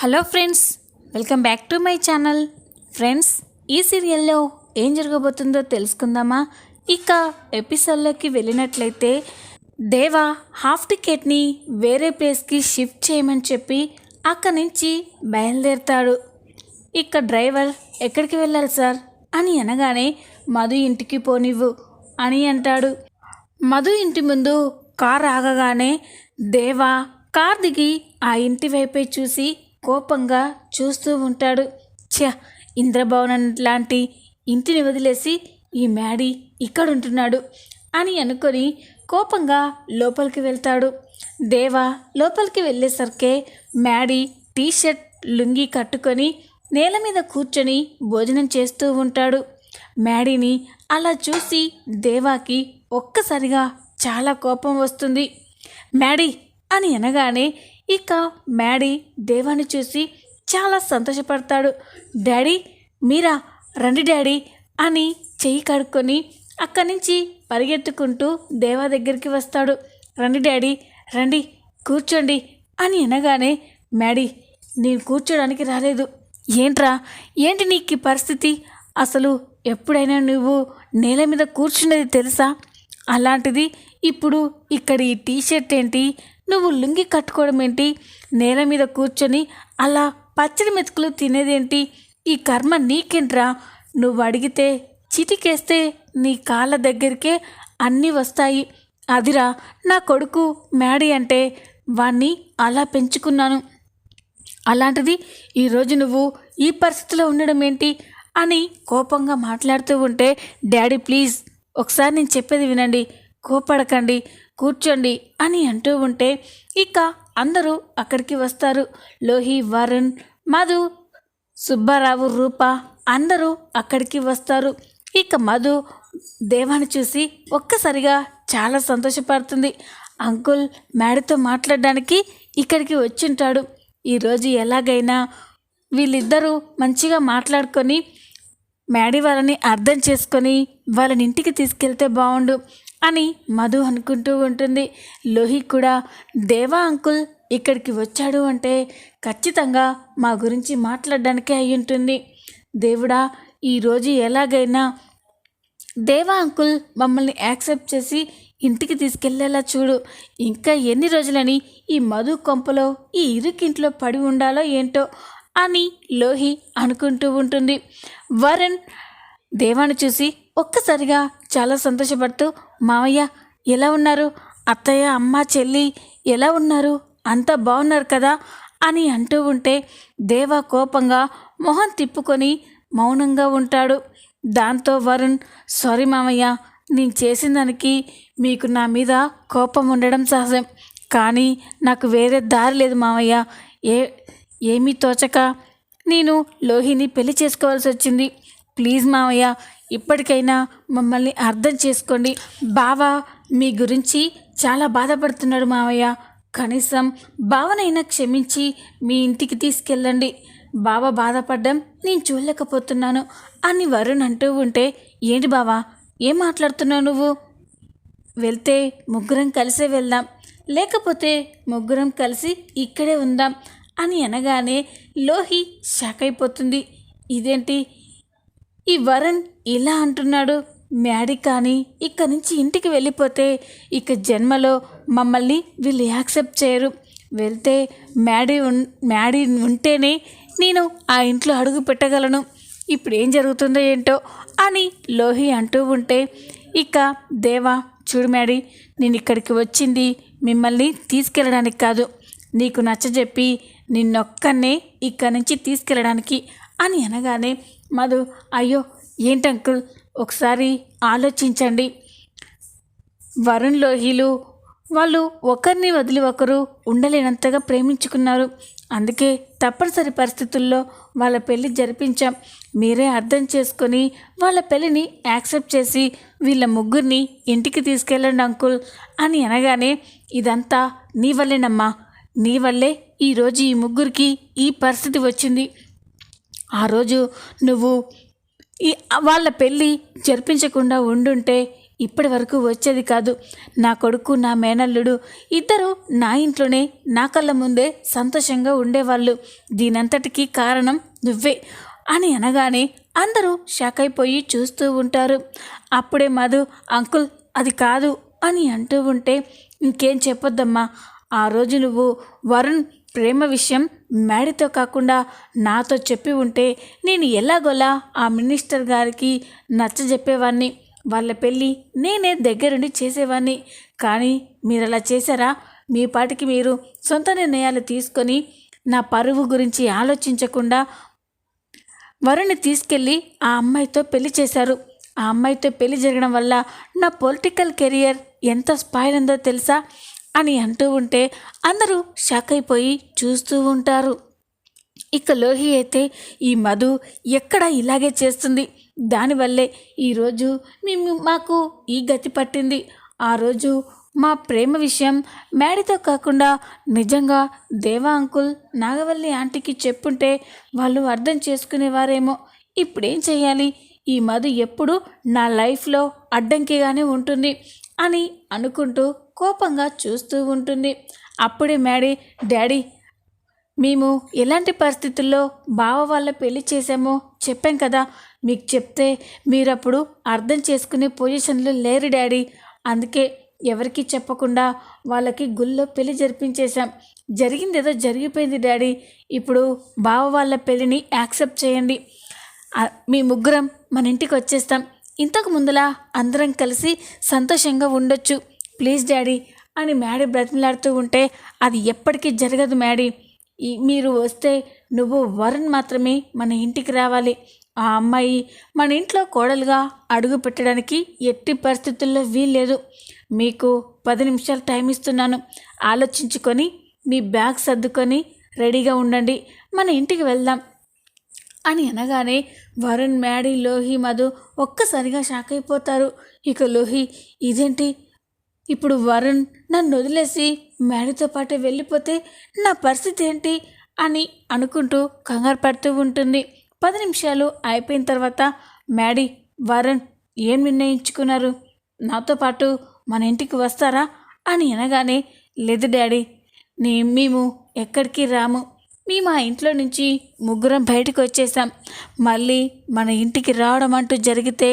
Hello friends welcome back to my channel. Friends ఈ సీరియల్లో ఏం జరగబోతుందో తెలుసుకుందామా? ఇక ఎపిసోడ్లోకి వెళ్ళినట్లయితే దేవా హాఫ్ టికెట్ని వేరే ప్లేస్కి షిఫ్ట్ చేయమని చెప్పి అక్కడి నుంచి బయలుదేరుతాడు. ఇక డ్రైవర్ ఎక్కడికి వెళ్ళాలి సార్? అని అనగానే మధు ఇంటికి పోనివ్వు అని అంటాడు. మధు ఇంటి ముందు కార్ ఆగగానే దేవా కార్ దిగి ఆ ఇంటి వైపే చూసి కోపంగా చూస్తూ ఉంటాడు. ఛ ఇంద్రభవనం లాంటి ఇంటిని వదిలేసి ఈ మ్యాడీ ఇక్కడ ఉంటున్నాడు అని అనుకొని కోపంగా లోపలికి వెళ్తాడు. దేవా లోపలికి వెళ్ళేసరికే మ్యాడీ టీ షర్ట్ లుంగి కట్టుకొని నేల మీద కూర్చొని భోజనం చేస్తూ ఉంటాడు. మ్యాడీని అలా చూసి దేవాకి ఒక్కసారిగా చాలా కోపం వస్తుంది. మ్యాడీ అని అనగానే ఇక మ్యాడీ దేవాని చూసి చాలా సంతోషపడతాడు. డాడీ మీరా? రండి డాడీ అని చెయ్యి కడుక్కొని అక్కడి నుంచి పరిగెత్తుకుంటూ దేవా దగ్గరికి వస్తాడు. రండి డాడీ రండి కూర్చోండి అని అనగానే మ్యాడీ నేను కూర్చోడానికి రాలేదు. ఏంట్రా? ఏంటి నీకు ఈ పరిస్థితి? అసలు ఎప్పుడైనా నువ్వు నేల మీద కూర్చున్నది తెలుసా? అలాంటిది ఇప్పుడు ఇక్కడ ఈ టీషర్ట్ ఏంటి? నువ్వు లుంగి కట్టుకోవడం ఏంటి నేల మీద కూర్చొని అలా పచ్చడి మెతుకులు తినేదేంటి? ఈ కర్మ నీకేంట్రా? నువ్వు అడిగితే చిటికేస్తే నీ కాళ్ళ దగ్గరికే అన్నీ వస్తాయి. అదిరా నా కొడుకు మ్యాడీ అంటే వాణ్ణి అలా పెంచుకున్నాను. అలాంటిది ఈరోజు నువ్వు ఈ పరిస్థితిలో ఉండడం ఏంటి అని కోపంగా మాట్లాడుతూ ఉంటే డాడీ ప్లీజ్ ఒకసారి నేను చెప్పేది వినండి. కోపడకండి కూర్చోండి అని అంటూ ఉంటే ఇక అందరూ అక్కడికి వస్తారు. లోహి వరుణ్ మధు సుబ్బారావు రూప అందరూ అక్కడికి వస్తారు. ఇక మధు దేవాన్ని చూసి ఒక్కసారిగా చాలా సంతోషపడుతుంది. అంకుల్ మేడతో మాట్లాడడానికి ఇక్కడికి వచ్చింటాడు. ఈరోజు ఎలాగైనా వీళ్ళిద్దరూ మంచిగా మాట్లాడుకొని మ్యాడీ వాళ్ళని అర్థం చేసుకొని వాళ్ళని ఇంటికి తీసుకెళ్తే బాగుండు అని మధు అనుకుంటూ ఉంటుంది. లోహి కూడా దేవా అంకుల్ ఇక్కడికి వచ్చాడు అంటే ఖచ్చితంగా మా గురించి మాట్లాడడానికే అయి ఉంటుంది దేవుడా ఈరోజు ఎలాగైనా దేవా అంకుల్ మమ్మల్ని యాక్సెప్ట్ చేసి ఇంటికి తీసుకెళ్ళేలా చూడు. ఇంకా ఎన్ని రోజులని ఈ మధు కొంపలో ఈ ఇరుకింట్లో పడి ఉండాలో ఏంటో అని లోహి అనుకుంటూ ఉంటుంది. వరుణ్ దేవాన్ని చూసి ఒక్కసారిగా చాలా సంతోషపడుతూ మావయ్య ఎలా ఉన్నారు? అత్తయ్య అమ్మ చెల్లి ఎలా ఉన్నారు? అంత బాగున్నారు కదా? అని అంటూ ఉంటే దేవా కోపంగా మొహం తిప్పుకొని మౌనంగా ఉంటాడు. దాంతో వరుణ్ సారీ మామయ్య నేను చేసిన దానికి మీకు నా మీద కోపం ఉండడం సహజం. కానీ నాకు వేరే దారి లేదు మామయ్య. ఏ ఏమీ తోచక నేను లోహిని పెళ్ళి చేసుకోవాల్సి వచ్చింది. ప్లీజ్ మామయ్య ఇప్పటికైనా మమ్మల్ని అర్థం చేసుకోండి. బావ మీ గురించి చాలా బాధపడుతున్నాడు మావయ్య. కనీసం బావనైనా క్షమించి మీ ఇంటికి తీసుకెళ్ళండి. బావ బాధపడ్డం నేను చూడలేకపోతున్నాను అని వరుణ్ అంటూ ఉంటే ఏంటి బావా ఏం మాట్లాడుతున్నావు నువ్వు? వెళ్తే ముగ్గురం కలిసే వెళ్దాం. లేకపోతే ముగ్గురం కలిసి ఇక్కడే ఉందాం అని అనగానే లోహి షాక్ అయిపోతుంది. ఇదేంటి ఈ వరుణ్ ఇలా అంటున్నాడు. మ్యాడీ కానీ ఇక్కడి నుంచి ఇంటికి వెళ్ళిపోతే ఇక జన్మలో మమ్మల్ని వీళ్ళు యాక్సెప్ట్ చేయరు. వెళ్తే మ్యాడీ ఉన్ మ్యాడీ ఉంటేనే నేను ఆ ఇంట్లో అడుగు పెట్టగలను. ఇప్పుడు ఏం జరుగుతుందో ఏంటో అని లోహి అంటూ ఉంటే ఇక దేవా చూడు మ్యాడీ నేను ఇక్కడికి వచ్చింది మిమ్మల్ని తీసుకెళ్ళడానికి కాదు. నీకు నచ్చజెప్పి నిన్నొక్కనే ఇక్కడి నుంచి తీసుకెళ్ళడానికి అని అనగానే మధు అయ్యో ఏంటంకుల్ ఒకసారి ఆలోచించండి. వరుణ్ లోహిలు వాళ్ళు ఒకరిని వదిలి ఒకరు ఉండలేనంతగా ప్రేమించుకున్నారు. అందుకే తప్పనిసరి పరిస్థితుల్లో వాళ్ళ పెళ్ళి జరిపించాం. మీరే అర్థం చేసుకొని వాళ్ళ పెళ్ళిని యాక్సెప్ట్ చేసి వీళ్ళ ముగ్గురిని ఇంటికి తీసుకెళ్ళండి అంకుల్ అని అనగానే ఇదంతా నీ వల్లేనమ్మా. నీ వల్లే ఈరోజు ఈ ముగ్గురికి ఈ పరిస్థితి వచ్చింది. ఆ రోజు నువ్వు ఈ వాళ్ళ పెళ్ళి జరిపించకుండా ఉండుంటే ఇప్పటి వరకు వచ్చేది కాదు. నా కొడుకు నా మేనల్లుడు ఇద్దరు నా ఇంట్లోనే నా కళ్ళ ముందే సంతోషంగా ఉండేవాళ్ళు. దీనంతటికీ కారణం నువ్వే అని అనగానే అందరూ షాక్ అయిపోయి చూస్తూ ఉంటారు. అప్పుడే మధు అంకుల్ అది కాదు అని అంటూ ఉంటే ఇంకేం చెప్పొద్దమ్మా. ఆ రోజు నువ్వు వరుణ్ ప్రేమ విషయం మేడితో కాకుండా నాతో చెప్పి ఉంటే నేను ఎలాగోలా ఆ మినిస్టర్ గారికి నచ్చజెప్పేవాడిని వాళ్ళ పెళ్ళి నేనే దగ్గరుండి చేసేవాడిని కానీ మీరు అలా చేశారా? మీ పాటికి మీరు సొంత నిర్ణయాలు తీసుకొని నా పరువు గురించి ఆలోచించకుండా వరుణ్ణి తీసుకెళ్ళి ఆ అమ్మాయితో పెళ్ళి చేశారు. ఆ అమ్మాయితో పెళ్ళి జరగడం వల్ల నా పొలిటికల్ కెరియర్ ఎంత స్పాయిల్ ఉందో తెలుసా? అని అంటూ ఉంటే అందరూ షాక్ అయిపోయి చూస్తూ ఉంటారు. ఇక లోహి అయితే ఈ మధు ఎక్కడ ఇలాగే చేస్తుంది. దానివల్లే ఈరోజు మేము మాకు ఈ గతి పట్టింది. ఆ రోజు మా ప్రేమ విషయం మేడితో కాకుండా నిజంగా దేవా అంకుల్ నాగవల్లి ఆంటీకి చెప్పుంటే వాళ్ళు అర్థం చేసుకునేవారేమో. ఇప్పుడేం చేయాలి? ఈ మధు ఎప్పుడు నా లైఫ్లో అడ్డంకిగానే ఉంటుంది అని అనుకుంటూ కోపంగా చూస్తూ ఉంటుంది. అప్పుడే మేడీ డాడీ మేము ఎలాంటి పరిస్థితుల్లో బావ వాళ్ళ పెళ్ళి చేశామో చెప్పాం కదా. మీకు చెప్తే మీరప్పుడు అర్థం చేసుకునే పొజిషన్లో లేరు డాడీ. అందుకే ఎవరికి చెప్పకుండా వాళ్ళకి గుళ్ళో పెళ్ళి జరిపించేశాం. జరిగింది ఏదో జరిగిపోయింది డాడీ. ఇప్పుడు బావ వాళ్ళ పెళ్ళిని యాక్సెప్ట్ చేయండి. మీ ముగ్గురం మన ఇంటికి వచ్చేస్తాం. ఇంతకు ముందులా అందరం కలిసి సంతోషంగా ఉండొచ్చు. ప్లీజ్ డాడీ అని మ్యాడీ బ్రతిమలాడుతూ ఉంటే అది ఎప్పటికీ జరగదు మ్యాడీ. మీరు వస్తే నువ్వు వరుణ్ మాత్రమే మన ఇంటికి రావాలి. ఆ అమ్మాయి మన ఇంట్లో కోడలుగా అడుగు పెట్టడానికి ఎట్టి పరిస్థితుల్లో వీల్లేదు. మీకు పది నిమిషాలు టైం ఇస్తున్నాను. ఆలోచించుకొని మీ బ్యాగ్ సర్దుకొని రెడీగా ఉండండి. మన ఇంటికి వెళ్దాం. అని అనగానే వరుణ్ మ్యాడీ లోహి మధు ఒక్కసారిగా షాక్ అయిపోతారు. ఇక లోహి ఇదేంటి? ఇప్పుడు వరుణ్ నన్ను వదిలేసి మ్యాడీతో పాటు వెళ్ళిపోతే నా పరిస్థితి ఏంటి అని అనుకుంటూ కంగారు పడుతూ ఉంటుంది. పది నిమిషాలు అయిపోయిన తర్వాత మ్యాడీ వరుణ్ ఏం నిర్ణయించుకున్నారు? నాతో పాటు మన ఇంటికి వస్తారా? అని అనగానే లేదు డాడీ నే మేము ఎక్కడికి రాము. మేము ఆ ఇంట్లో నుంచి ముగ్గురం బయటకు వచ్చేసాం. మళ్ళీ మన ఇంటికి రావడం అంటూ జరిగితే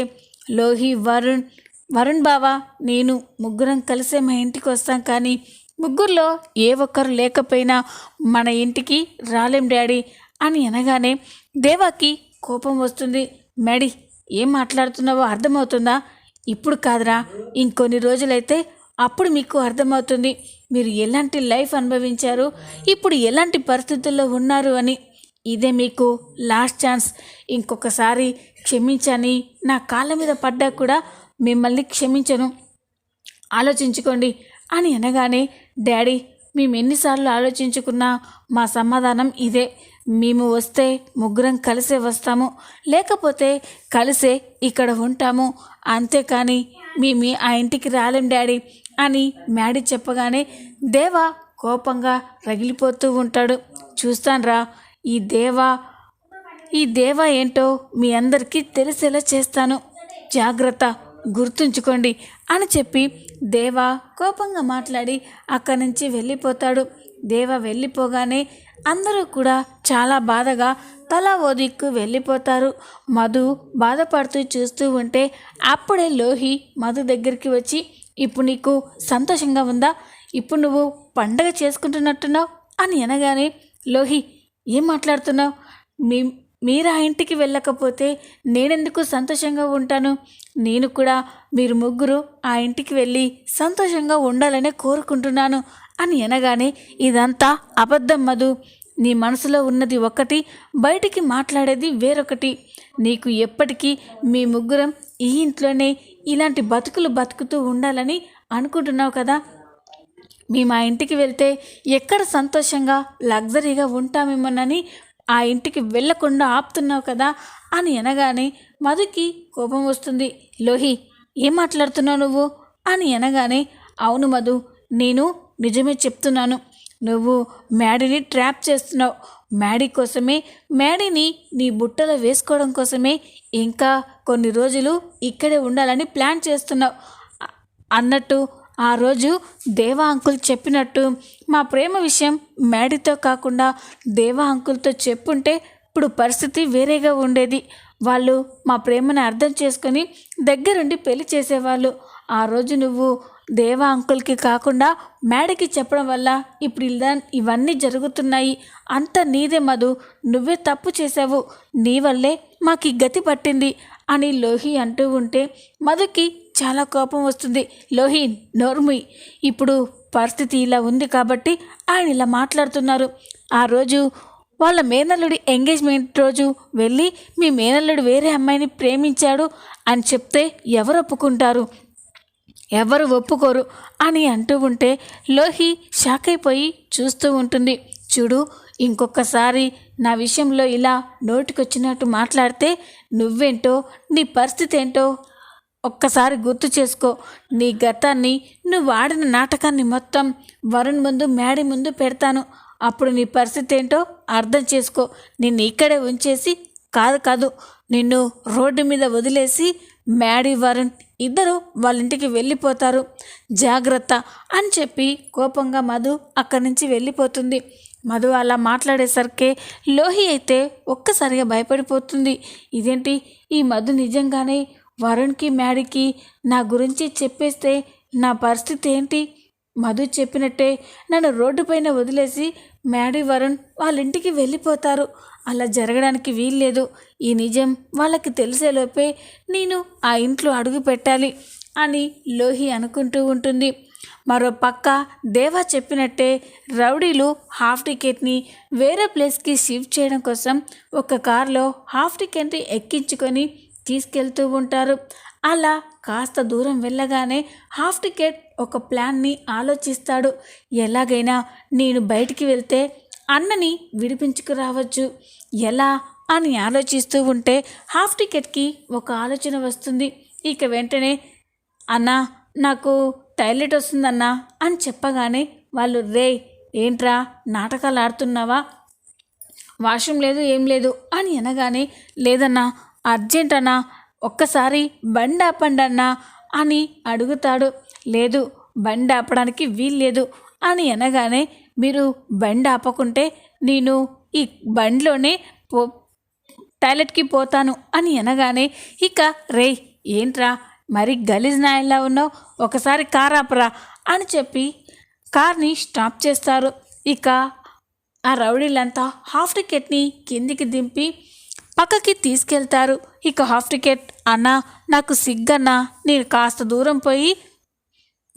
లోహి వరుణ్ వరుణ్ బావా నేను ముగ్గురం కలిసే మా ఇంటికి వస్తాం కానీ ముగ్గురులో ఏ ఒక్కరు లేకపోయినా మన ఇంటికి రాలేం డాడీ అని అనగానే దేవాకి కోపం వస్తుంది. మేడీ ఏం మాట్లాడుతున్నావో అర్థమవుతుందా? ఇప్పుడు కాదురా ఇంకొన్ని రోజులైతే అప్పుడు మీకు అర్థమవుతుంది. మీరు ఎలాంటి లైఫ్ అనుభవించారు? ఇప్పుడు ఎలాంటి పరిస్థితుల్లో ఉన్నారు అని. ఇదే మీకు లాస్ట్ ఛాన్స్. ఇంకొకసారి క్షమించని నా కాళ్ళ మీద పడ్డా కూడా మిమ్మల్ని క్షమించను. ఆలోచించుకోండి అని అనగానే డాడీ మేము ఎన్నిసార్లు ఆలోచించుకున్నా మా సమాధానం ఇదే. మేము వస్తే ముగ్గురం కలిసే వస్తాము. లేకపోతే కలిసే ఇక్కడ ఉంటాము. అంతేకాని మేము ఆ ఇంటికి రాలేం డాడీ అని మ్యాడీ చెప్పగానే దేవా కోపంగా రగిలిపోతూ ఉంటాడు. చూస్తాన్రా ఈ దేవా ఈ దేవా ఏంటో మీ అందరికీ తెలిసేలా చేస్తాను. జాగ్రత్త. గుర్తుంచుకోండి అని చెప్పి దేవా కోపంగా మాట్లాడి అక్కడి నుంచి వెళ్ళిపోతాడు. దేవ వెళ్ళిపోగానే అందరూ కూడా చాలా బాధగా తల ఓ దిక్కు వెళ్ళిపోతారు. మధు బాధపడుతూ చూస్తూ ఉంటే అప్పుడే లోహి మధు దగ్గరికి వచ్చి ఇప్పుడు నీకు సంతోషంగా ఉందా? ఇప్పుడు నువ్వు పండగ చేసుకుంటున్నట్టున్నావు? అని అనగానే లోహి ఏం మాట్లాడుతున్నావు? మీ మీరు ఆ ఇంటికి వెళ్ళకపోతే నేనెందుకు సంతోషంగా ఉంటాను? నేను కూడా మీరు ముగ్గురు ఆ ఇంటికి వెళ్ళి సంతోషంగా ఉండాలనే కోరుకుంటున్నాను అని అనగానే ఇదంతా అబద్ధం మధు. నీ మనసులో ఉన్నది ఒకటి బయటికి మాట్లాడేది వేరొకటి. నీకు ఎప్పటికీ మీ ముగ్గురం ఈ ఇంట్లోనే ఇలాంటి బతుకులు బతుకుతూ ఉండాలని అనుకుంటున్నావు కదా? మేము ఆ ఇంటికి వెళ్తే ఎక్కడ సంతోషంగా లగ్జరీగా ఉంటామేమోనని ఆ ఇంటికి వెళ్ళకుండా ఆపుతున్నావు కదా అని అనగానే మధుకి కోపం వస్తుంది. లోహి ఏం మాట్లాడుతున్నావు నువ్వు? అని అనగానే అవును మధు నేను నిజమే చెప్తున్నాను. నువ్వు మ్యాడీని ట్రాప్ చేస్తున్నావు. మ్యాడీ కోసమే మ్యాడీని నీ బుట్టలో వేసుకోవడం కోసమే ఇంకా కొన్ని రోజులు ఇక్కడే ఉండాలని ప్లాన్ చేస్తున్నావు. అన్నట్టు ఆ రోజు దేవా అంకుల్ చెప్పినట్టు మా ప్రేమ విషయం మేడితో కాకుండా దేవా అంకుల్తో చెప్పుంటే ఇప్పుడు పరిస్థితి వేరేగా ఉండేది. వాళ్ళు మా ప్రేమను అర్థం చేసుకొని దగ్గరుండి పెళ్ళి చేసేవాళ్ళు. ఆ రోజు నువ్వు దేవా అంకుల్కి కాకుండా మేడకి చెప్పడం వల్ల ఇప్పుడు ఇలా ఇవన్నీ జరుగుతున్నాయి. అంత నీదే మధు నువ్వే తప్పు చేసావు నీ వల్లే మాకు గతి పట్టింది అని లోహి అంటూ ఉంటే మధుకి చాలా కోపం వస్తుంది. లోహి నోర్మి ఇప్పుడు పరిస్థితి ఇలా ఉంది కాబట్టి ఆయన ఇలా మాట్లాడుతున్నారు. ఆ రోజు వాళ్ళ మేనల్లుడి ఎంగేజ్మెంట్ రోజు వెళ్ళి మీ మేనల్లుడు వేరే అమ్మాయిని ప్రేమించాడు అని చెప్తే ఎవరు ఒప్పుకుంటారు? ఎవరు ఒప్పుకోరు అని అంటూ ఉంటే లోహి షాక్ అయిపోయి చూస్తూ ఉంటుంది. చూడు ఇంకొకసారి నా విషయంలో ఇలా నోటికొచ్చినట్టు మాట్లాడితే నువ్వేంటో నీ పరిస్థితి ఏంటో ఒక్కసారి గుర్తు చేసుకో నీ గతాన్ని నువ్వు ఆడిన నాటకాన్ని మొత్తం వరుణ్ ముందు మేడి ముందు పెడతాను. అప్పుడు నీ పరిస్థితి ఏంటో అర్థం చేసుకో. నిన్ను ఇక్కడే ఉంచేసి కాదు కాదు నిన్ను రోడ్డు మీద వదిలేసి మ్యాడీ వరుణ్ ఇద్దరు వాళ్ళ ఇంటికి వెళ్ళిపోతారు. జాగ్రత్త అని చెప్పి కోపంగా మధు అక్కడి నుంచి వెళ్ళిపోతుంది. మధు అలా మాట్లాడేసరికి లోహి అయితే ఒక్కసారిగా భయపడిపోతుంది. ఇదేంటి? ఈ మధు నిజంగానే వరుణ్కి మ్యాడీకి నా గురించి చెప్పేస్తే నా పరిస్థితి ఏంటి? మధు చెప్పినట్టే నన్ను రోడ్డు పైన వదిలేసి మ్యాడీ వరుణ్ వాళ్ళ ఇంటికి వెళ్ళిపోతారు. అలా జరగడానికి వీల్లేదు. ఈ నిజం వాళ్ళకి తెలిసేలోపే నేను ఆ ఇంట్లో అడుగు పెట్టాలి అని లోహి అనుకుంటూ ఉంటుంది. మరో పక్క దేవా చెప్పినట్టే రౌడీలు హాఫ్ టికెట్ని వేరే ప్లేస్కి షిఫ్ట్ చేయడం కోసం ఒక కారులో హాఫ్ టికెట్ని ఎక్కించుకొని తీసుకెళ్తూ ఉంటారు. అలా కాస్త దూరం వెళ్ళగానే హాఫ్ టికెట్ ఒక ప్లాన్ని ఆలోచిస్తాడు. ఎలాగైనా నేను బయటికి వెళ్తే అన్నని విడిపించుకురావచ్చు. ఎలా అని ఆలోచిస్తూ ఉంటే హాఫ్ టికెట్కి ఒక ఆలోచన వస్తుంది. ఇక వెంటనే అన్నా నాకు టాయిలెట్ వస్తుందన్నా అని చెప్పగానే వాళ్ళు రే ఏంట్రా నాటకాలు ఆడుతున్నావా? వాష్రూమ్ లేదు ఏం లేదు అని అనగానే లేదన్నా అర్జెంట్ అన్నా ఒక్కసారి బండి ఆపండి అన్నా అని అడుగుతాడు. లేదు బండి ఆపడానికి వీల్లేదు అని అనగానే మీరు బండి ఆపకుంటే నేను ఈ బండిలోనే పో టాయిలెట్కి పోతాను అని అనగానే ఇక రే ఏంట్రా? మరి గలీజ్ నాయల్లా ఉన్నావు? ఒకసారి కార్ ఆపరా అని చెప్పి కార్ని స్టాప్ చేస్తారు. ఇక ఆ రౌడీలంతా హాఫ్ టికెట్ని కిందికి దింపి పక్కకి తీసుకెళ్తారు. ఇక హాఫ్ టికెట్ అన్నా నాకు సిగ్గన్నా నేను కాస్త దూరం పోయి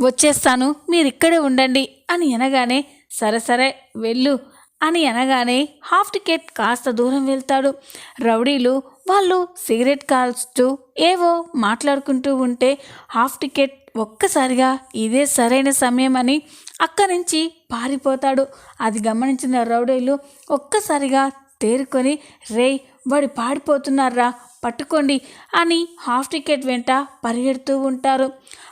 వచ్చేస్తాను మీరు ఇక్కడే ఉండండి అని అనగానే సరే సరే వెళ్ళు అని అనగానే హాఫ్ టికెట్ కాస్త దూరం వెళ్తాడు. రౌడీలు వాళ్ళు సిగరెట్ కాల్స్తూ ఏవో మాట్లాడుకుంటూ ఉంటే హాఫ్ టికెట్ ఒక్కసారిగా ఇదే సరైన సమయం అని అక్కడి నుంచి పారిపోతాడు. అది గమనించిన రౌడీలు ఒక్కసారిగా తేరుకొని రేయ్ వాడు పాడిపోతున్నారా పట్టుకోండి అని హాఫ్ టికెట్ వెంట పరిగెడుతూ ఉంటారు.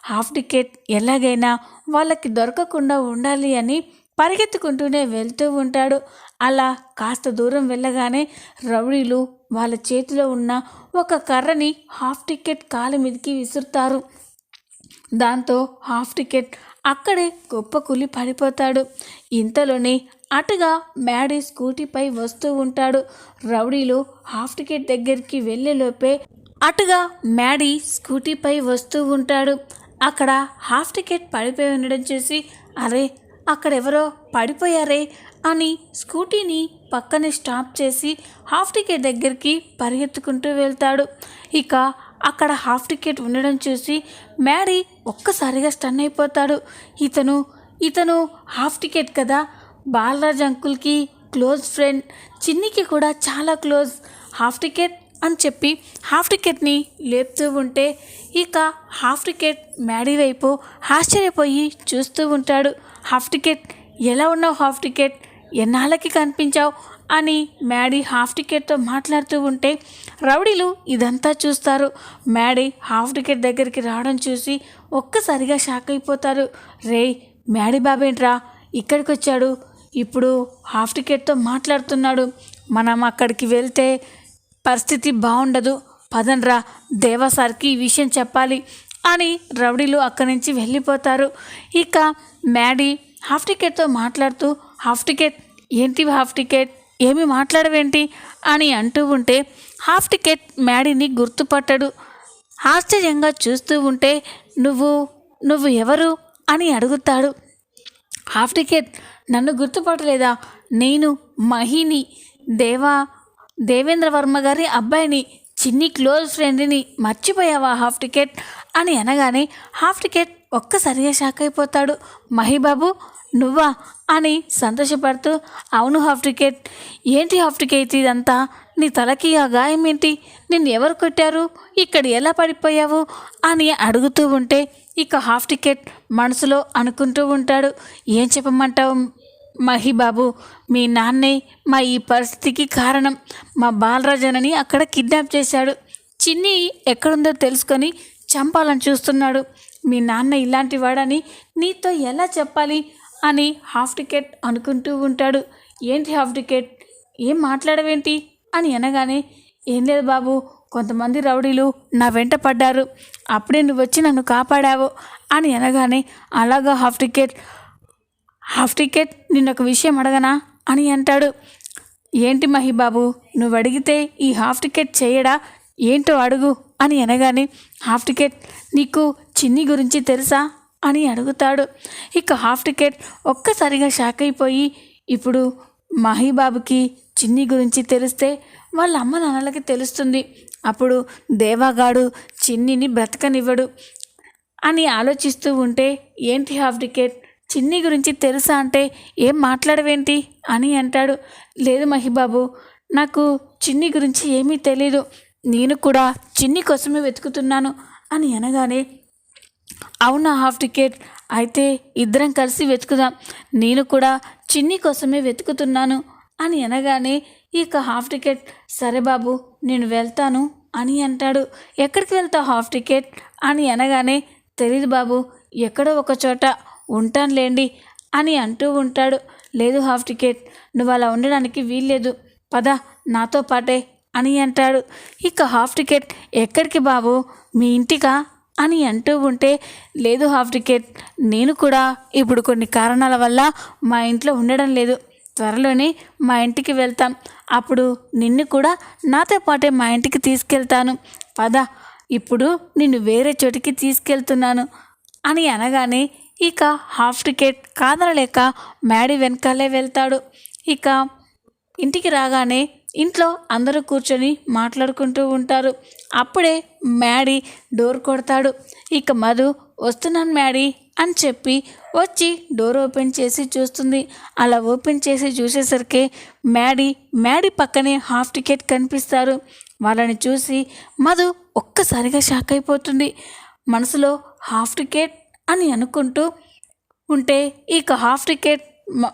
హాఫ్ టికెట్ ఎలాగైనా వాళ్ళకి దొరకకుండా ఉండాలి అని పరిగెత్తుకుంటూనే వెళ్తూ ఉంటాడు. అలా కాస్త దూరం వెళ్ళగానే రౌడీలు వాళ్ళ చేతిలో ఉన్న ఒక కర్రని హాఫ్ టికెట్ కాలు మీదకి విసురుతారు. దాంతో హాఫ్ టికెట్ అక్కడే గొప్ప కులి పడిపోతాడు. ఇంతలోనే అటుగా మ్యాడీ స్కూటీపై వస్తూ ఉంటాడు. రౌడీలు హాఫ్ టికెట్ దగ్గరికి వెళ్ళేలోపే అటుగా మ్యాడీ స్కూటీపై వస్తూ ఉంటాడు. అక్కడ హాఫ్ టికెట్ పడిపోయి ఉండడం చూసి అరే అక్కడెవరో పడిపోయారే అని స్కూటీని పక్కనే స్టాప్ చేసి హాఫ్ టికెట్ దగ్గరికి పరిగెత్తుకుంటూ వెళ్తాడు. ఇక అక్కడ హాఫ్ టికెట్ ఉండడం చూసి మ్యాడీ ఒక్కసారిగా స్టన్ అయిపోతాడు. ఇతను ఇతను హాఫ్ టికెట్ కదా బాలరాజ్ అంకుల్కి క్లోజ్ ఫ్రెండ్ చిన్నికి కూడా చాలా క్లోజ్ హాఫ్ టికెట్ అని చెప్పి హాఫ్ టికెట్ని లేపుతూ ఉంటే ఇక హాఫ్ టికెట్ మ్యాడీ వైపు ఆశ్చర్యపోయి చూస్తూ ఉంటాడు. హాఫ్ టికెట్ ఎలా ఉన్నావు హాఫ్ టికెట్? ఎన్నాళ్ళకి కనిపించావు? అని మ్యాడీ హాఫ్ టికెట్తో మాట్లాడుతూ ఉంటే రౌడీలు ఇదంతా చూస్తారు. మ్యాడీ హాఫ్ టికెట్ దగ్గరికి రావడం చూసి ఒక్కసారిగా షాక్ అయిపోతారు. రేయ్ మ్యాడీ బాబేంట్రా ఇక్కడికి వచ్చాడు ఇప్పుడు హాఫ్ టికెట్తో మాట్లాడుతున్నాడు. మనం అక్కడికి వెళ్తే పరిస్థితి బాగుండదు. పదనరా దేవా సార్కి ఈ విషయం చెప్పాలి అని రౌడీలు అక్కడి నుంచి వెళ్ళిపోతారు. ఇక మ్యాడీ హాఫ్ టికెట్తో మాట్లాడుతూ హాఫ్ టికెట్? ఏంటి హాఫ్ టికెట్? ఏమి మాట్లాడవేంటి? అని అంటూ ఉంటే హాఫ్ టికెట్ మ్యాడీని గుర్తుపట్టడు. ఆశ్చర్యంగా చూస్తూ ఉంటే నువ్వు నువ్వు ఎవరు? అని అడుగుతాడు. Half ticket? నన్ను గుర్తుపట్టలేదా? నేను మహిని దేవా దేవేంద్ర వర్మ గారి అబ్బాయిని చిన్ని క్లోజ్ ఫ్రెండ్ని మర్చిపోయావా హాఫ్ టికెట్? అని అనగానే హాఫ్ టికెట్ ఒక్కసారిగా షాక్ అయిపోతాడు. మహిబాబు నువ్వా? అని సంతోషపడుతూ అవును హాఫ్ టికెట్. ఏంటి హాఫ్ టికెట్ ఇదంతా? నీ తలకి ఆ గాయం ఏంటి? నిన్ను ఎవరు కొట్టారు? ఇక్కడ ఎలా పడిపోయావు? అని అడుగుతూ ఉంటే ఇక హాఫ్ టికెట్ మనసులో అనుకుంటూ ఉంటాడు. ఏం చెప్పమంటావు మహిబాబు? మీ నాన్నే మా ఈ పరిస్థితికి కారణం. మా బాలరాజనని అక్కడ కిడ్నాప్ చేశాడు. చిన్ని ఎక్కడుందో తెలుసుకొని చంపాలని చూస్తున్నాడు. మీ నాన్న ఇలాంటి వాడని నీతో ఎలా చెప్పాలి అని హాఫ్ టికెట్ అనుకుంటూ ఉంటాడు. ఏంటి హాఫ్ టికెట్? ఏం మాట్లాడవేంటి? అని అనగానే ఏం లేదు బాబు కొంతమంది రౌడీలు నా వెంట పడ్డారు. అప్పుడే నువ్వు వచ్చి నన్ను కాపాడావు అని అనగానే అలాగా హాఫ్ టికెట్? హాఫ్ టికెట్ నిన్న ఒక విషయం అడగనా? అని అంటాడు. ఏంటి మహిబాబు నువ్వు అడిగితే ఈ హాఫ్ టికెట్ చేయడా? ఏంటో అడుగు అని అనగానే హాఫ్ టికెట్ నీకు చిన్ని గురించి తెలుసా అని అడుగుతాడు. ఇక హాఫ్ టికెట్ ఒక్కసారిగా షాక్ అయిపోయి ఇప్పుడు మహిబాబుకి చిన్ని గురించి తెలిస్తే వాళ్ళ అమ్మ నాన్నలకి తెలుస్తుంది. అప్పుడు దేవాగాడు చిన్నిని బ్రతకనివ్వడు అని ఆలోచిస్తూ ఉంటే ఏంటి హాఫ్ టికెట్? చిన్ని గురించి తెలుసా అంటే ఏం మాట్లాడవేంటి అని అంటాడు. లేదు మహిబాబు నాకు చిన్ని గురించి ఏమీ తెలీదు. నేను కూడా చిన్ని కోసమే వెతుకుతున్నాను అని అనగానే అవునా హాఫ్ టికెట్? అయితే ఇద్దరం కలిసి వెతుకుదాం. నేను కూడా చిన్ని కోసమే వెతుకుతున్నాను అని అనగానే ఇక హాఫ్ టికెట్. సరే బాబు నేను వెళ్తాను అని అంటాడు. ఎక్కడికి వెళ్తావు హాఫ్ టికెట్? అని అనగానే తెలీదు బాబు ఎక్కడో ఒక చోట ఉంటానులేండి అని అంటూ ఉంటాడు. లేదు హాఫ్ టికెట్ నువ్వు అలా ఉండడానికి వీల్లేదు. పద నాతో పాటే అని అంటాడు. ఇక హాఫ్ టికెట్ ఎక్కడికి బాబు? మీ ఇంటికా? అని అంటూ ఉంటే లేదు హాఫ్ టికెట్ నేను కూడా ఇప్పుడు కొన్ని కారణాల వల్ల మా ఇంట్లో ఉండడం లేదు. త్వరలోనే మా ఇంటికి వెళ్తాం. అప్పుడు నిన్ను కూడా నాతో పాటే మా ఇంటికి తీసుకెళ్తాను. పద ఇప్పుడు నిన్ను వేరే చోటికి తీసుకెళ్తున్నాను. అని అనగానే ఇక హాఫ్ టికెట్ కాదనలేక మ్యాడీ వెనకాలే వెళ్తాడు. ఇక ఇంటికి రాగానే ఇంట్లో అందరూ కూర్చొని మాట్లాడుకుంటూ ఉంటారు. అప్పుడే మ్యాడీ డోర్ కొడతాడు. ఇక మధు వస్తున్నాను మ్యాడీ అని చెప్పి వచ్చి డోర్ ఓపెన్ చేసి చూస్తుంది. అలా ఓపెన్ చేసి చూసేసరికి మ్యాడీ మ్యాడీ పక్కనే హాఫ్ టికెట్ కనిపిస్తారు. వాళ్ళని చూసి మధు ఒక్కసారిగా షాక్ అయిపోతుంది. మనసులో హాఫ్ టికెట్ అని అనుకుంటూ ఉంటే ఇక హాఫ్ టికెట్ మ-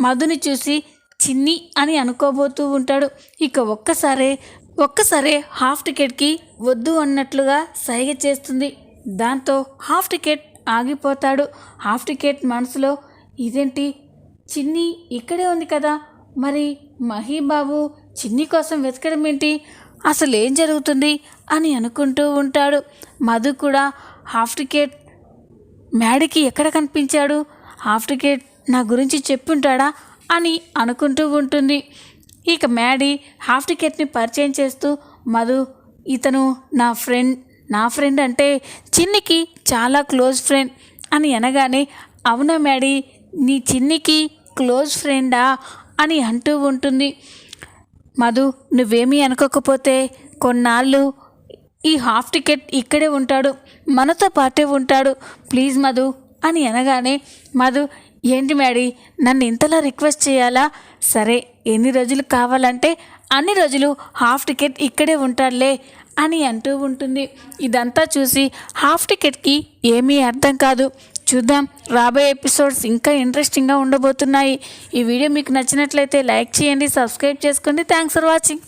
మధుని చూసి చిన్ని అని అనుకోబోతూ ఉంటాడు. ఇక ఒక్కసారే ఒక్కసారే హాఫ్ టికెట్కి వద్దు అన్నట్లుగా సైగ చేస్తుంది. దాంతో హాఫ్ టికెట్ ఆగిపోతాడు. హాఫ్ టికెట్ మనసులో ఇదేంటి? చిన్ని ఇక్కడే ఉంది కదా. మరి మహీబాబు చిన్ని కోసం వెతకడం ఏంటి? అసలు ఏం జరుగుతుంది? అని అనుకుంటూ ఉంటాడు. మధు కూడా హాఫ్ టికెట్ మ్యాడీకి ఎక్కడ కనిపించాడు? హాఫ్ టికెట్ నా గురించి చెప్పుంటాడా? అని అనుకుంటూ ఉంటుంది. ఇక మ్యాడీ హాఫ్ టికెట్ని పరిచయం చేస్తూ మధు ఇతను నా ఫ్రెండ్ నా ఫ్రెండ్ అంటే చిన్నికి చాలా క్లోజ్ ఫ్రెండ్ అని అనగానే అవునా మ్యాడీ నీ చిన్నికి క్లోజ్ ఫ్రెండా అని అంటూ ఉంటుంది. మధు నువ్వేమీ అనుకోకపోతే కొన్నాళ్ళు ఈ హాఫ్ టికెట్ ఇక్కడే ఉంటాడు మనతో పాటే ఉంటాడు ప్లీజ్ మధు అని అనగానే మధు ఏంటి మ్యాడీ? నన్ను ఇంతలా రిక్వెస్ట్ చేయాలా? సరే ఎన్ని రోజులు కావాలంటే అన్ని రోజులు హాఫ్ టికెట్ ఇక్కడే ఉంటాడులే అని అంటూ ఉంటుంది. ఇదంతా చూసి హాఫ్ టికెట్కి ఏమీ అర్థం కాదు. చూద్దాం రాబోయే ఎపిసోడ్స్ ఇంకా ఇంట్రెస్టింగ్గా ఉండబోతున్నాయి. ఈ వీడియో మీకు నచ్చినట్లయితే లైక్ చేయండి సబ్స్క్రైబ్ చేసుకోండి థ్యాంక్స్ ఫర్ వాచింగ్.